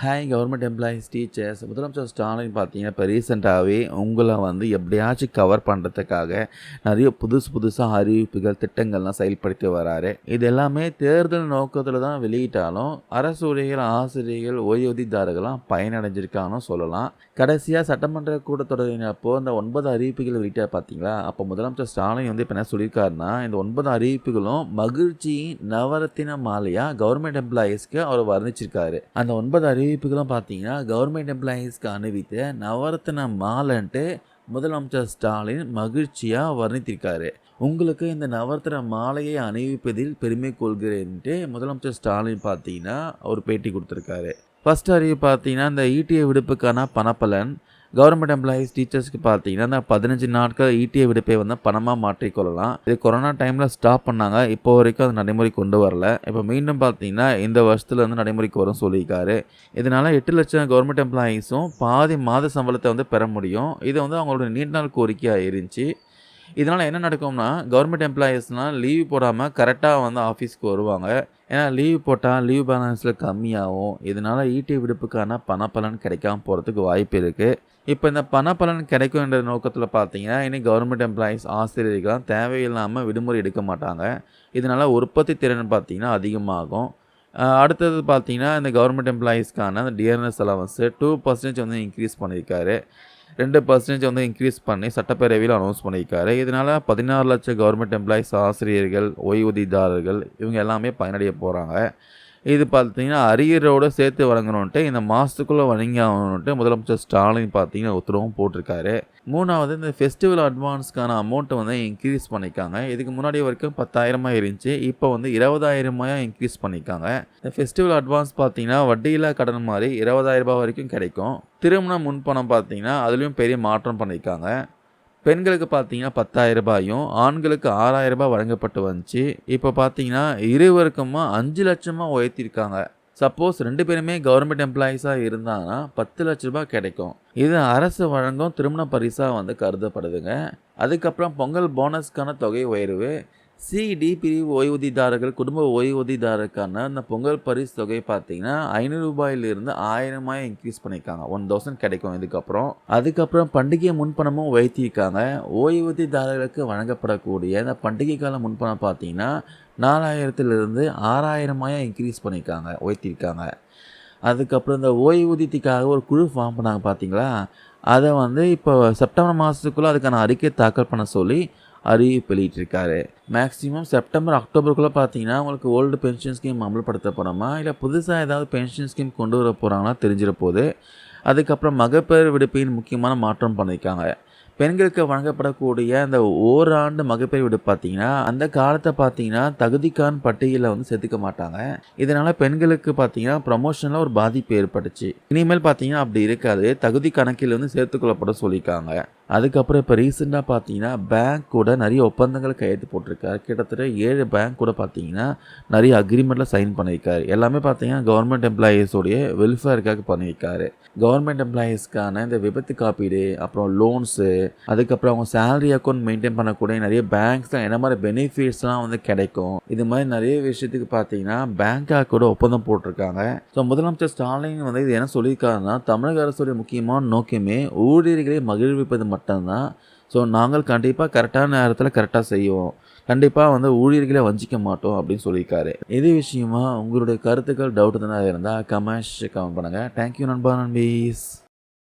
Hi government employees teachers முதலமைச்சர் ஸ்டாலின் பார்த்தீங்கன்னா இப்போ ரீசெண்டாகவே உங்களை வந்து எப்படியாச்சும் கவர் பண்ணுறதுக்காக நிறைய புதுசு புதுசாக அறிவிப்புகள் திட்டங்கள்லாம் செயல்படுத்தி வராரு. இது எல்லாமே தேர்தல் நோக்கத்தில் தான் வெளியிட்டாலும் அரசு ஊழியர்கள் ஆசிரியர்கள் ஓய்வூதியதாரர்கள்லாம் பயனடைஞ்சிருக்காங்கன்னு சொல்லலாம். கடைசியாக சட்டமன்ற கூட்டத்தொடரின் அப்போ இந்த ஒன்பது அறிவிப்புகள் வெளியிட்டார் பார்த்தீங்களா? அப்போ முதலமைச்சர் ஸ்டாலின் வந்து இப்போ என்ன சொல்லியிருக்காருன்னா இந்த ஒன்பது அறிவிப்புகளும் மகிழ்ச்சியின் நவரத்தின மாலையாக கவர்மெண்ட் எம்ப்ளாயீஸ்க்கு அவர் வர்ணிச்சிருக்காரு. அந்த ஒன்பது அறிவிப்புகளும் பார்த்தீங்கன்னா கவர்மெண்ட் எம்ப்ளாயீஸ்க்கு அணிவித்த நவரத்ன மாலைன்ட்டு முதலமைச்சர் ஸ்டாலின் மகிழ்ச்சியாக வர்ணித்திருக்காரு. உங்களுக்கு இந்த நவரத்ன மாலையை அணிவிப்பதில் பெருமை கொள்கிறேன்ட்டு முதலமைச்சர் ஸ்டாலின் பார்த்தீங்கன்னா அவர் பேட்டி கொடுத்துருக்காரு. ஃபஸ்ட் அறிவு பார்த்தீங்கன்னா இந்த ஈட்டிய விடுப்புக்கான பணப்பலன் கவர்மெண்ட் எம்ப்ளாயீஸ் டீச்சர்ஸ்க்கு பார்த்தீங்கன்னா இந்த பதினஞ்சு நாட்கள் ஈட்டிய விடுப்பை வந்து பணமாக மாற்றிக்கொள்ளலாம் இது கொரோனா டைமில் ஸ்டாப் பண்ணாங்க. இப்போ வரைக்கும் அது நடைமுறை கொண்டு வரல. இப்போ மீண்டும் பார்த்தீங்கன்னா இந்த வருஷத்துல வந்து நடைமுறைக்கு வரும் சொல்லியிருக்காரு. இதனால் எட்டு லட்சம் கவர்மெண்ட் எம்ப்ளாயீஸும் பாதி மாத சம்பளத்தை வந்து பெற முடியும். இது வந்து அவங்களோட நீண்ட நாள் கோரிக்கையாக இருந்துச்சு. இதனால் என்ன நடக்கும்னா கவர்மெண்ட் எம்ப்ளாயீஸ்னால் லீவ் போடாமல் கரெக்டாக வந்து ஆஃபீஸ்க்கு வருவாங்க. ஏன்னா லீவ் போட்டால் லீவ் பேலன்ஸில் கம்மியாகும். இதனால் ஈட்டி விடுப்புக்கான பணப்பலன் கிடைக்காம போகிறதுக்கு வாய்ப்பு இருக்குது இப்போ இந்த பணப்பலன் கிடைக்கும்ன்ற நோக்கத்தில் பார்த்தீங்கன்னா இனி கவர்மெண்ட் எம்ப்ளாயீஸ் ஆசிரியர்கள்லாம் தேவையில்லாமல் விடுமுறை எடுக்க மாட்டாங்க. இதனால் உற்பத்தி திறன் பார்த்திங்கன்னா அதிகமாகும். அடுத்தது பார்த்தீங்கன்னா இந்த கவர்மெண்ட் எம்ப்ளாயீஸ்க்கான அந்த டிஎன்எஸ் அலவன்ஸு டூ பர்சன்டேஜ் வந்து இன்க்ரீஸ் பண்ணியிருக்காரு. ரெண்டு பர்சன்டேஜ் வந்து இன்க்ரீஸ் பண்ணி சட்டப்பேரவையில் அனௌன்ஸ் பண்ணியிருக்காரு. இதனால் பதினாறு லட்சம் கவர்மெண்ட் எம்ப்ளாயிஸ் ஆசிரியர்கள் ஓய்வூதியதாரர்கள் இவங்க எல்லாமே பயனடைய போகிறாங்க இது பார்த்தீங்கன்னா அரியரோடு சேர்த்து வழங்கணுன்ட்டு இந்த மாதத்துக்குள்ளே வழங்கி ஆகணுன்ட்டு முதலமைச்சர் ஸ்டாலின் பார்த்தீங்கன்னா உத்தரவும் போட்டிருக்காரு. மூணாவது இந்த ஃபெஸ்டிவல் அட்வான்ஸ்க்கான அமௌண்ட்டை வந்து இன்க்ரீஸ் பண்ணியிருக்காங்க. இதுக்கு முன்னாடி வரைக்கும் பத்தாயிரமாக இருந்துச்சு. இப்போ வந்து இருபதாயிரமாயாக இன்க்ரீஸ் பண்ணியிருக்காங்க. இந்த ஃபெஸ்டிவல் அட்வான்ஸ் பார்த்தீங்கன்னா வட்டியில்லா கடன் மாதிரி இருபதாயிரம் ரூபாய் வரைக்கும் கிடைக்கும். திருமண முன்பணம் பார்த்தீங்கன்னா அதுலேயும் பெரிய மாற்றம் பண்ணியிருக்காங்க. பெண்களுக்கு பார்த்தீங்கன்னா பத்தாயிரம் ரூபாயும் ஆண்களுக்கு ஆறாயிரம் ரூபாய் வழங்கப்பட்டு வந்துச்சு. இப்போ பார்த்தீங்கன்னா இருவருக்குமா அஞ்சு லட்சமாக உயர்த்திருக்காங்க சப்போஸ் ரெண்டு பேருமே கவர்மெண்ட் எம்ப்ளாயீஸாக இருந்தாங்கன்னா பத்து லட்ச ரூபாய் கிடைக்கும். இது அரசு வழங்கும் திருமண பரிசாக வந்து கருதப்படுதுங்க. அதுக்கப்புறம் பொங்கல் போனஸ்க்கான தொகை உயர்வு. சிடி பிரிவு ஓய்வூதியதாரர்கள் குடும்ப ஓய்வூதியதாரருக்கான அந்த பொங்கல் பரிசு தொகை பார்த்தீங்கன்னா ஐநூறு ரூபாயிலிருந்து ஆயிரமாய் இன்க்ரீஸ் பண்ணியிருக்காங்க. ஒன் தௌசண்ட் கிடைக்கும் இதுக்கப்புறம். அதுக்கப்புறம் பண்டிகை முன்பணமும் வைத்திருக்காங்க ஓய்வூதியதாரர்களுக்கு வழங்கப்படக்கூடிய அந்த பண்டிகை கால முன்பணம் பார்த்தீங்கன்னா நாலாயிரத்துலேருந்து ஆறாயிரமாயாக இன்க்ரீஸ் பண்ணியிருக்காங்க உயர்த்தியிருக்காங்க. அதுக்கப்புறம் இந்த ஓய்வூதியத்துக்காக ஒரு குழு ஃபார்ம் பண்ணாங்க பார்த்தீங்களா? அதை வந்து இப்போ செப்டம்பர் மாதத்துக்குள்ளே அதுக்கான அறிக்கை தாக்கல் பண்ண சொல்லி அறிவிப்பு வெளியிட்டிருக்காரு. மேக்ஸிமம் செப்டம்பர் அக்டோபருக்குள்ளே பார்த்தீங்கன்னா உங்களுக்கு ஓல்டு பென்ஷன் ஸ்கீம் அமல்படுத்த போகிறோமா இல்லை புதுசாக ஏதாவது பென்ஷன் ஸ்கீம் கொண்டு வர போகிறாங்களா தெரிஞ்சிட போது அதுக்கப்புறம் மகப்பேறு விடுப்பின் முக்கியமான மாற்றம் பண்ணியிருக்காங்க பெண்களுக்கு வழங்கப்படக்கூடிய அந்த ஓராண்டு மகப்பேறு விடு பார்த்தீங்கன்னா அந்த காலத்தை பார்த்தீங்கன்னா தகுதிக்கான பட்டியலில் வந்து சேர்த்துக்க மாட்டாங்க. இதனால் பெண்களுக்கு பார்த்தீங்கன்னா ப்ரமோஷனில் ஒரு பாதிப்பு ஏற்பட்டுச்சு. இனிமேல் பார்த்தீங்கன்னா அப்படி இருக்காது. தகுதி கணக்கில் வந்து சேர்த்துக்கொள்ளப்பட சொல்லியிருக்காங்க. அதுக்கப்புறம் இப்போ ரீசெண்டாக பார்த்தீங்கன்னா பேங்க் கூட நிறைய ஒப்பந்தங்கள் கையெழுத்து போட்டிருக்காரு. கிட்டத்தட்ட ஏழு பேங்க் கூட பார்த்தீங்கன்னா நிறைய அக்ரிமெண்ட்டில் சைன் பண்ணியிருக்காரு. எல்லாமே பார்த்தீங்கன்னா கவர்மெண்ட் எம்ப்ளாயீஸோடைய வெல்ஃபேருக்காக பண்ணியிருக்காரு. கவர்மெண்ட் எம்ப்ளாயீஸ்க்கான இந்த விபத்து காப்பீடு அப்புறம் லோன்ஸு அதுக்கப்புறம் அவங்க சேலரி அக்கௌண்ட் மெயின்டைன் பண்ணக்கூடிய நிறைய பேங்க்ஸில் என்ன மாதிரி பெனிஃபிட்ஸ்லாம் வந்து கிடைக்கும். இது மாதிரி நிறைய விஷயத்துக்கு பார்த்தீங்கன்னா பேங்காக கூட ஒப்பந்தம் போட்டிருக்காங்க. ஸோ முதலமைச்சர் ஸ்டாலின் வந்து இது என்ன சொல்லியிருக்காருன்னா தமிழக அரசுடைய முக்கியமான நோக்கமே ஊழியர்களை மகிழ்விப்பது மட்டும் மட்டும்தான். ஸோ நாங்கள் கண்டிப்பாக கரெக்டான நேரத்தில் கரெக்டாக செய்வோம். கண்டிப்பாக வந்து ஊழியர்களை வஞ்சிக்க மாட்டோம் அப்படின்னு சொல்லியிருக்காரு. இது விஷயமா உங்களுடைய கருத்துக்கள் டவுட் தானே இருந்தால் கமெண்ட்ஸ் கமெண்ட் பண்ணுங்கள் தேங்க்யூ நண்பா நண்பீஸ்.